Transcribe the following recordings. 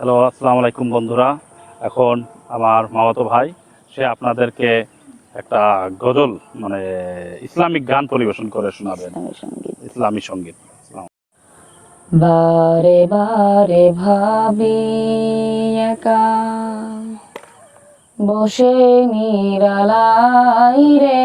Hello আসসালামু আলাইকুম বন্ধুরা। এখন আমার মামাতো ভাই সে আপনাদেরকে একটা গজল মানে ইসলামিক গান পরিবেশন করে শোনাবেন। ইসলামী সংগীত। বারে বারে ভাবি একা বসে নিরালাই রে।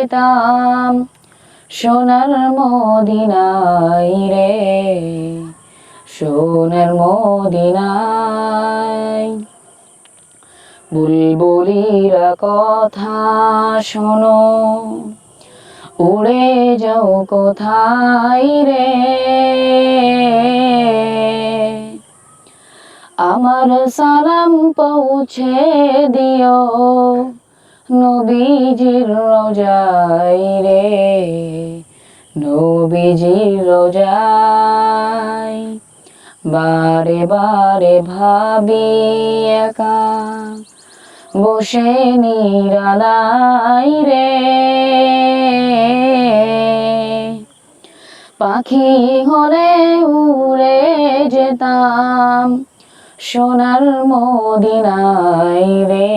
যেতাম সোনার মদিনাই রে, সোনার মদিনাই বুলবুলিরা কথা শোনো, উড়ে যাও কোথায় রে? আমার সালাম পৌঁছে দিও। নবীজির রোজাই রে, নবীজির রোজাই বারে বারে ভাবি একা, বসে নিরালাই রে। পাখি হলে উড়ে যেতাম, সোনার মদিনাই রে।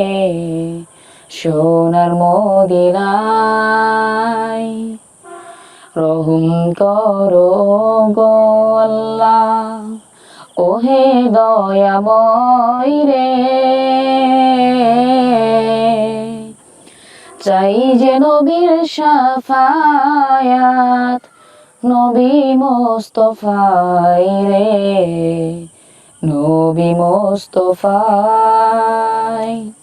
সোনার মদিনাই রহুম করো গো ওহে দয়াময় রে। চাই যে নবীর সাফায়াত, নবী মোস্তফাই রে। নবী মোস্তফাই।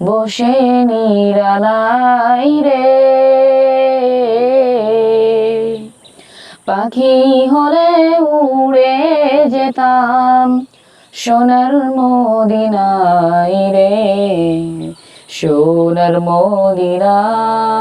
বসে নিরালাই রে। পাখি হলে উড়ে যেতাম সোনার মদিনাই রে সোনার মদিনাই